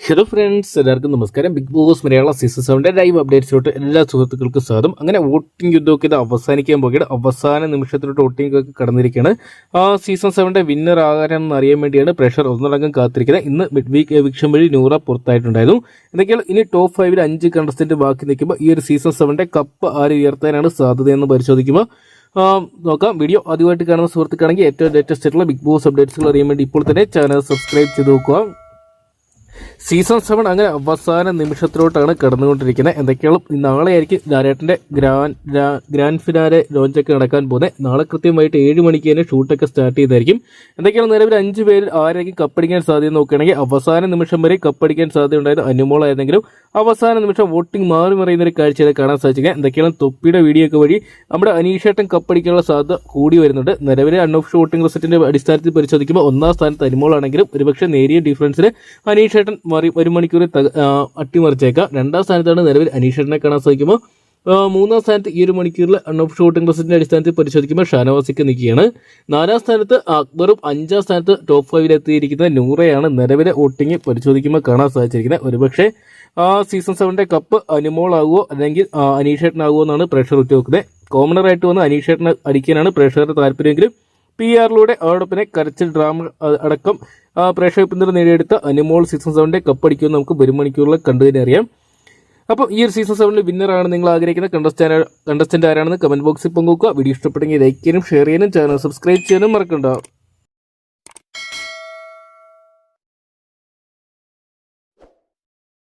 Hello friends എല്ലാവർക്കും നമസ്കാരം. Bigg Boss മലയാള season സെവന്റെ ലൈവ് അപ്ഡേറ്റ്സിലോട്ട് എല്ലാ സുഹൃത്തുക്കൾക്കും സ്വാഗതം. അങ്ങനെ വോട്ടിംഗ് യുദ്ധമൊക്കെ ഇത് അവസാനിക്കാൻ പോകുകയാണ് അവസാന നിമിഷത്തിലോട്ട് വോട്ടിംഗ് ഒക്കെ കടന്നിരിക്കുകയാണ്. ആ സീസൺ സെവന്റെ വിന്നർ ആകാരെന്ന് അറിയാൻ വേണ്ടിയാണ് പ്രഷർ ഒന്നടങ്കം കാത്തിരിക്കുന്നത്. ഇന്ന് മിഡ് വീക്ക് എവിക്ഷൻ വഴി നൂറ പുറത്തായിട്ടുണ്ടായിരുന്നു. എന്തൊക്കെയാണ് ഇനി ടോപ്പ് ഫൈവിൽ അഞ്ച് കണ്ടസ്റ്റന്റ് ബാക്കി നിൽക്കുമ്പോൾ ഈ ഒരു സീസൺ സെവന്റെ കപ്പ് ആര് ഉയർത്താനാണ് സാധ്യതയെന്ന് പരിശോധിക്കുമ്പോൾ നോക്കാം. വീഡിയോ ആദ്യമായിട്ട് കാണുന്ന സുഹൃത്തുക്കാണെങ്കിൽ ഏറ്റവും ലേറ്റസ്റ്റ് ആയിട്ടുള്ള ബിഗ് ബോസ് അപ്ഡേറ്റ്സുകൾ അറിയാൻ വേണ്ടി ഇപ്പോൾ തന്നെ ചാനൽ സബ്സ്ക്രൈബ് ചെയ്ത് നോക്കുക. സീസൺ സെവൻ അങ്ങനെ അവസാന നിമിഷത്തിലോട്ടാണ് കടന്നുകൊണ്ടിരിക്കുന്നത്. എന്തൊക്കെയാണ് നാളെ ആയിരിക്കും ലാലേട്ടന്റെ ഗ്രാൻഡ് ഗ്രാൻഡ് ഫിനാലെ ലോഞ്ചൊക്കെ നടക്കാൻ പോകുന്നത്. നാളെ കൃത്യമായിട്ട് ഏഴ് മണിക്ക് തന്നെ ഷൂട്ടൊക്കെ സ്റ്റാർട്ട് ചെയ്തായിരിക്കും. എന്തൊക്കെയാണ് നിലവിൽ അഞ്ച് പേരിൽ ആരായിരിക്കും കപ്പടിക്കാൻ സാധ്യത നോക്കുകയാണെങ്കിൽ അവസാന നിമിഷം വരെ കപ്പടിക്കാൻ സാധ്യത ഉണ്ടായത് അനുമോളായിരുന്നെങ്കിലും അവസാന നിമിഷം വോട്ടിംഗ് മാറി മറിയുന്ന ഒരു കാഴ്ചയിൽ കാണാൻ സാധിക്കുക എന്തൊക്കെയാണ് തൊപ്പിയുടെ വീഡിയോ ഒക്കെ വഴി നമ്മുടെ അനീഷേട്ടൻ കപ്പടിക്കാനുള്ള സാധ്യത കൂടി വരുന്നുണ്ട്. നിലവിലെ അൺഓഫ് വോട്ടിംഗ് റിസൾട്ടിന്റെ അടിസ്ഥാനത്തിൽ പരിശോധിക്കുമ്പോൾ ഒന്നാം സ്ഥാനത്ത് അനുമോളാണെങ്കിലും ഒരുപക്ഷെ നേരിയ ഡിഫറൻസിൽ അനീഷേട്ടൻ മറി ഒരു ആ, അട്ടിമറിച്ചേക്കാം. രണ്ടാം സ്ഥാനത്താണ് നിലവിൽ അനീഷേട്ടനെ കാണാൻ സാധിക്കുമ്പോൾ. മൂന്നാം സ്ഥാനത്ത് ഈ ഒരു മണിക്കൂറിൽ അൺഓഫ് ഷൂട്ടിംഗ് റിസൾട്ടിന്റെ അടിസ്ഥാനത്തിൽ പരിശോധിക്കുമ്പോൾ ഷാനവാസിക്ക് നിൽക്കുകയാണ്. നാലാം സ്ഥാനത്ത് അക്ബറും അഞ്ചാം സ്ഥാനത്ത് ടോപ്പ് ഫൈവിൽ എത്തിയിരിക്കുന്ന നൂറയാണ് നിലവിലെ വോട്ടിംഗ് പരിശോധിക്കുമ്പോൾ കാണാൻ സാധിച്ചിരിക്കുന്നത്. ഒരുപക്ഷെ സീസൺ സെവന്റെ കപ്പ് അനുമോളാകുമോ അല്ലെങ്കിൽ അനീഷേട്ടനാകുമോ എന്നാണ് പ്രഷർ ഉറ്റുവെക്കുന്നത് കോമണറായിട്ട് വന്ന് അനീഷേട്ടനെ അടിക്കാനാണ് പ്രേക്ഷകരുടെ താല്പര്യമെങ്കിലും പി ആറിലൂടെ അവരോടൊപ്പം കരച്ചിൽ ഡ്രാമ അടക്കം പ്രേക്ഷക പിന്തുണ നേടിയെടുത്ത അനുമോൾ സീസൺ സെവന്റെ കപ്പ് അടിക്കുമെന്ന് നമുക്ക് വരും മണിക്കൂറിൽ കണ്ടു തന്നെ അറിയാം. അപ്പം ഈ ഒരു സീസൺ സെവനിൽ വിന്നറാണ് നിങ്ങൾ ആഗ്രഹിക്കുന്ന കണ്ടസ്റ്റന്റ് കണ്ടസ്റ്റന്റ് ആരാണെന്ന് കമന്റ് ബോക്സിൽ പങ്കുവെക്കുക. വീഡിയോ ഇഷ്ടപ്പെട്ടെങ്കിൽ ലൈക്ക് ചെയ്യാനും ഷെയർ ചെയ്യാനും ചാനൽ സബ്സ്ക്രൈബ് ചെയ്യാനും മറക്കണ്ട.